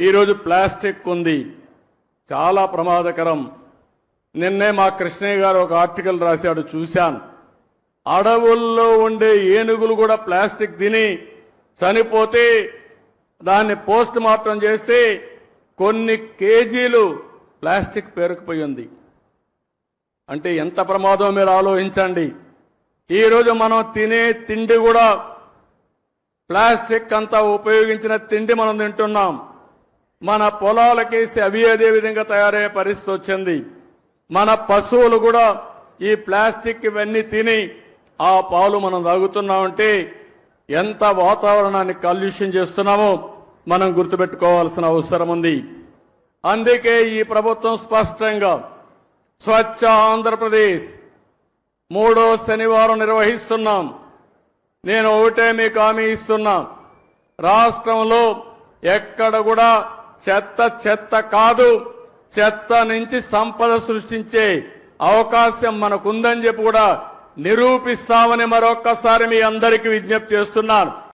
ఈరోజు ప్లాస్టిక్ ఉంది. చాలా ప్రమాదకరం. నిన్నే మా కృష్ణయ్య గారు ఒక ఆర్టికల్ రాశాడు చూశాను. అడవుల్లో ఉండే ఏనుగులు కూడా ప్లాస్టిక్ తిని చనిపోతే దాన్ని పోస్ట్ మార్టం చేసి కొన్ని కేజీలు ప్లాస్టిక్ పేరుకుపోయి ఉంది. అంటే ఎంత ప్రమాదం మీరు ఆలోచించండి. ఈరోజు మనం తినే తిండి కూడా ప్లాస్టిక్ అంతా ఉపయోగించిన తిండి మనం తింటున్నాం. మన పొలాలకేసి అవి అదే విధంగా తయారయ్యే పరిస్థితి వచ్చింది. మన పశువులు కూడా ఈ ప్లాస్టిక్ ఇవన్నీ తిని ఆ పాలు మనం తాగుతున్నామంటే ఎంత వాతావరణాన్ని కాలుష్యం చేస్తున్నామో మనం గుర్తుపెట్టుకోవాల్సిన అవసరం ఉంది. అందుకే ఈ ప్రభుత్వం స్పష్టంగా స్వచ్ఛ ఆంధ్రప్రదేశ్ మూడో శనివారం నిర్వహిస్తున్నాం. నేను ఒకటే మీకు హామీ ఇస్తున్నా. రాష్ట్రంలో ఎక్కడ కూడా చెత్త చెత్త కాదు. చెత్త నుంచి సంపద సృష్టించే అవకాశం మనకుందని చెప్పి కూడా నిరూపిస్తామని మరొక్కసారి మీ అందరికీ విజ్ఞప్తి చేస్తున్నాను.